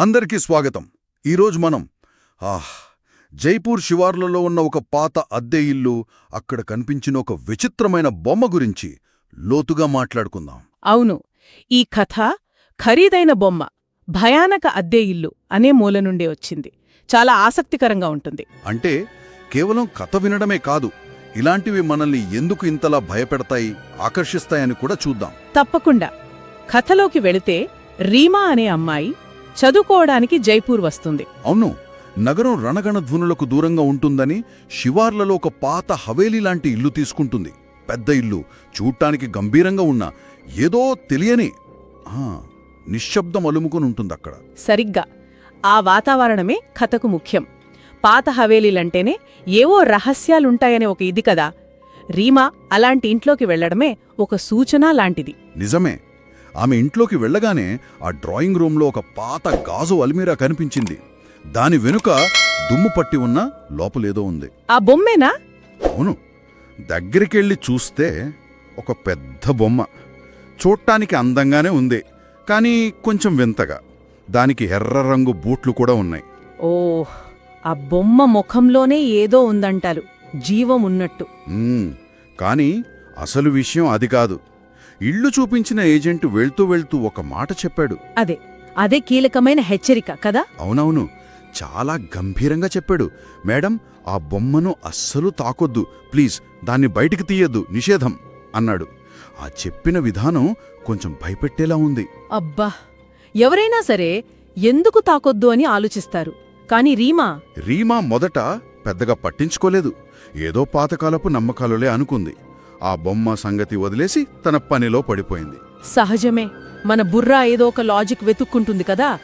అందరికీ స్వాగతం. ఈరోజు మనం ఆహ్ జైపూర్ శివార్లలో ఉన్న ఒక పాత అద్దె ఇల్లు అక్కడ కనిపించిన ఒక విచిత్రమైన బొమ్మ గురించి లోతుగా మాట్లాడుకుందాం. అవును. ఈ కథ ఖరీదైన బొమ్మ భయానక అద్దె ఇల్లు అనే మూల నుండి వచ్చింది. చాలా ఆసక్తికరంగా ఉంటుంది. అంటే కేవలం కథ వినడమే కాదు ఇలాంటివి మనల్ని ఎందుకు ఇంతలా భయపెడతాయి ఆకర్షిస్తాయని కూడా చూద్దాం. తప్పకుండా. కథలోకి వెళితే రీమా అనే అమ్మాయి చదువుకోవడానికి జైపూర్ వస్తుంది. అవును. నగరం రణగణధ్వనులకు దూరంగా ఉంటుందని శివార్లలో ఒక పాత హవేలీ లాంటి ఇల్లు తీసుకుంటుంది. పెద్ద ఇల్లు. చూడటానికి గంభీరంగా ఉన్న. ఏదో తెలియని. నిశ్శబ్దం అలుముకుని ఉంటుందక్కడ సరిగ్గా. ఆ వాతావరణమే కథకు ముఖ్యం. పాత హవేలీలంటేనే ఏవో రహస్యాలుంటాయనే ఒక ఇది కదా. రీమా అలాంటి ఇంట్లోకి వెళ్ళడమే ఒక సూచన లాంటిది. నిజమే. ఆమె ఇంట్లోకి వెళ్ళగానే ఆ డ్రాయింగ్ రూంలో ఒక పాత గాజు అల్మీరా కనిపించింది. దాని వెనుక దుమ్ము పట్టి ఉన్న లోపలేదో ఉంది. ఆ బొమ్మేనా? అవును. దగ్గరికెళ్ళి చూస్తే ఒక పెద్ద బొమ్మ. చూడటానికి అందంగానే ఉంది కానీ కొంచెం వింతగా. దానికి ఎర్ర రంగు బూట్లు కూడా ఉన్నాయి. ఓహ్ ఆ బొమ్మ ముఖంలోనే ఏదో ఉందంటారు. జీవం ఉన్నట్టు. కానీ అసలు విషయం అది కాదు. ఇల్లు చూపించిన ఏజెంట్ వెళ్తూ వెళ్తూ ఒక మాట చెప్పాడు. అదే అదే కీలకమైన హెచ్చరిక కదా? అవునవును. చాలా గంభీరంగా చెప్పాడు. మేడం ఆ బొమ్మను అస్సలు తాకొద్దు. ప్లీజ్ దాన్ని బయటికి తీయద్దు. నిషేధం అన్నాడు. ఆ చెప్పిన విధానం కొంచెం భయపెట్టేలా ఉంది. అబ్బా! ఎవరైనా సరే ఎందుకు తాకొద్దు అని ఆలోచిస్తారు. కాని రీమా? రీమా మొదట పెద్దగా పట్టించుకోలేదు. ఏదో పాతకాలపు నమ్మకాలులే అనుకుంది. ఆ బొమ్మ సంగతి వదిలేసి తన పనిలో పడిపోయింది. సహజమే మన బుర్రా ఏదో ఒక లాజిక్ వెతుక్కుంటుంది కదా?